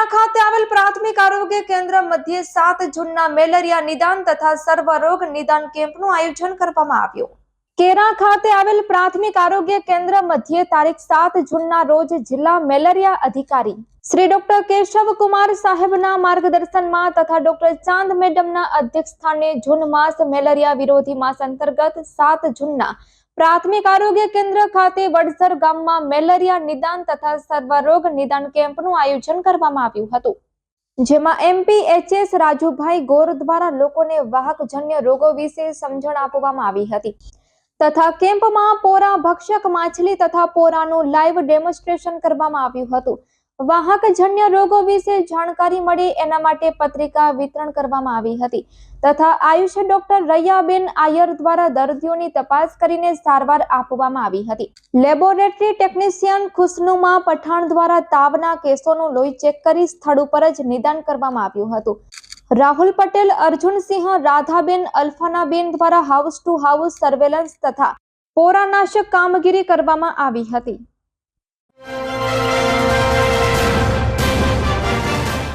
કેરા ખાતે આવેલ પ્રાથમિક આરોગ્ય કેન્દ્ર મધ્યે સાત જૂનના મેલેરિયા નિદાન તથા સર્વરોગ નિદાન કેમ્પનું આયોજન કરવામાં આવ્યું. કેરા ખાતે આવેલ પ્રાથમિક આરોગ્ય કેન્દ્ર મધ્યે તારીખ સાત જૂનના રોજ જિલ્લા મેલેરિયા અધિકારી શ્રી ડોક્ટર કેશવ કુમાર સાહેબના માર્ગદર્શનમાં તથા ડોક્ટર ચાંદ મેડમના અધ્યક્ષ સ્થાને જૂન માસ મેલેરિયા વિરોધી માસ અંતર્ગત સાત જૂનના પ્રાથમિક આરોગ્ય કેન્દ્ર ખાતે વડસર ગામમાં મેલેરિયા નિદાન તથા સર્વરોગ નિદાન કેમ્પનું આયોજન કરવામાં આવ્યું હતું. જેમાં એમપીએચએસ રાજુભાઈ ગોર દ્વારા લોકોને વાહકજન્ય રોગો વિશે સમજણ આપવામાં આવી હતી. તથા કેમ્પમાં પોરા ભક્ષક માછલી તથા પોરાનું લાઈવ ડેમોન્સ્ટ્રેશન કરવામાં આવ્યું હતું. વાહકજન્ય રોગો વિશે જાણકારી મળે એના માટે પત્રિકા વિતરણ કરવામાં આવી હતી. તથા આયુષ ડોક્ટર રૈયાબેન આયર દ્વારા દર્દીઓની તપાસ કરીને સારવાર આપવામાં આવી હતી. લેબોરેટરી ટેકનિશિયન ખુશનુમા પઠાણ દ્વારા તાવના કેસોનું લોહી ચેક કરી સ્થળ ઉપર જ નિદાન કરવામાં આવ્યું હતું. રાહુલ પટેલ અર્જુનસિંહ રાધાબેન, અલ્ફાનાબેન દ્વારા હાઉસ ટુ હાઉસ સર્વેલન્સ તથા પોરાનાશક કામગીરી કરવામાં આવી હતી.